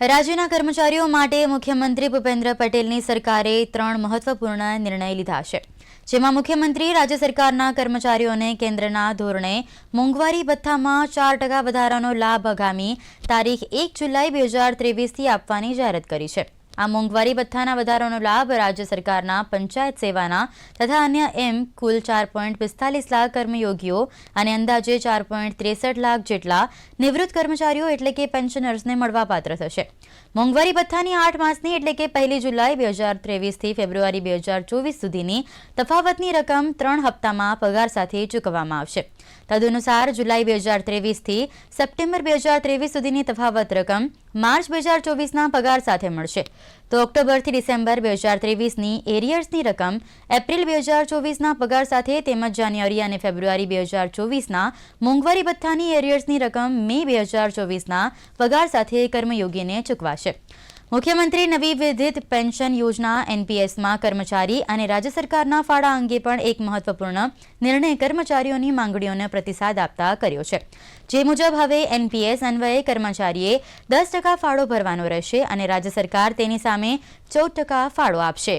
રાજ્યના કર્મચારીઓ માટે મુખ્યમંત્રી ભૂપેન્દ્ર પટેલની સરકારે ત્રણ મહત્વપૂર્ણ નિર્ણય લીધા છે, જેમાં મુખ્યમંત્રી રાજ્ય સરકારના કર્મચારીઓને કેન્દ્રના ધોરણે મોંઘવારી ભથ્થામાં ચાર ટકા વધારાનો લાભ આગામી તારીખ એક જુલાઈ બે હજાર ત્રેવીસથી આપવાની જાહેરાત કરી છે. આ મોંઘવારી ભથ્થાના વધારાનો લાભ રાજ્ય સરકારના પંચાયત સેવાના તથા અન્ય એમ કુલ ચાર પોઈન્ટ પિસ્તાલીસ લાખ કર્મયોગીઓ અને અંદાજે ચાર પોઈન્ટ ત્રેસઠ લાખ જેટલા નિવૃત્ત કર્મચારીઓ એટલે કે પેન્શનર્સને મળવાપાત્ર થશે. મોંઘવારી ભથ્થાની આઠ માસની એટલે કે પહેલી જુલાઈ બે હજાર ત્રેવીસથી ફેબ્રુઆરી બે હજાર ચોવીસ સુધીની તફાવતની રકમ ત્રણ હપ્તામાં પગાર સાથે ચૂકવવામાં આવશે. તદનુસાર જુલાઈ બે હજાર ત્રેવીસથી સપ્ટેમ્બર બે હજાર ત્રેવીસ સુધીની તફાવત રકમ માર્ચ બે હજાર ચોવીસના પગાર સાથે મળશે. તો ઓક્ટોબરથી ડિસેમ્બર બે હજાર ત્રેવીસની એરિયર્સની રકમ એપ્રિલ બે હજાર ચોવીસના પગાર સાથે તેમજ જાન્યુઆરી અને ફેબ્રુઆરી બે હજાર ચોવીસના મોંઘવારી ભથ્થાની એરિયર્સની રકમ મે બે હજાર ચોવીસના પગાર સાથે કર્મયોગીને ચૂકવાશે. મુખ્યમંત્રી નવી વિધિત પેન્શન યોજના એનપીએસમાં કર્મચારી અને રાજ્ય સરકારના ફાળા અંગે પણ એક મહત્વપૂર્ણ નિર્ણય કર્મચારીઓની માંગણીઓને પ્રતિસાદ આપતા કર્યો છે. જે મુજબ હવે એનપીએસ અન્વયે કર્મચારીએ દસ ટકા ફાળો ભરવાનો રહેશે અને રાજ્ય સરકાર તેની સામે ચૌદ ટકા ફાળો આપશે.